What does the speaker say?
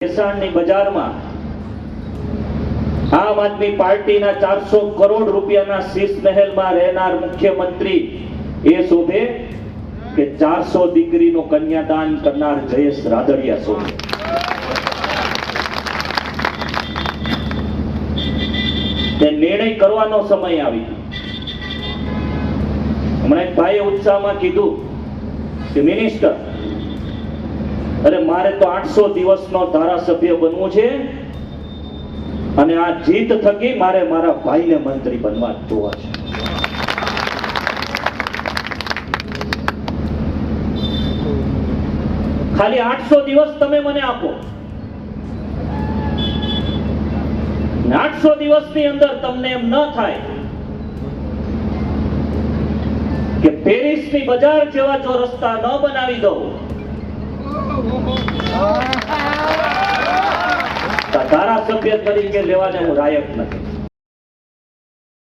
ભેસાણની બજારમાં આમ આદમી પાર્ટીના ચારસો કરોડ રૂપિયાના શીશ મહેલમાં રહેનાર મુખ્યમંત્રી એ શોભે કે ચારસો દીકરીનું કન્યાદાન કરનાર જયેશ રાદડિયા શોભે નિર્ણય કરવાનો સમય આવી હમણાં એક ભાઈએ ઉત્સાહમાં કીધું કે, મિનિસ્ટર અરે મારે તો આઠસો દિવસનો ધારાસભ્ય બનવું છે. અને આ જીત થકી મારે મારા ભાઈને મંત્રી બનવા જોવા છે. ખાલી આઠસો દિવસ તમે મને આપો. આઠસો દિવસની અંદર તમને એમ ન થાય કે પેરિસની બજાર જેવા જો રસ્તા ન બનાવી દઉં ધારાસભ્ય તરીકે લેવાને હું લાયક નથી.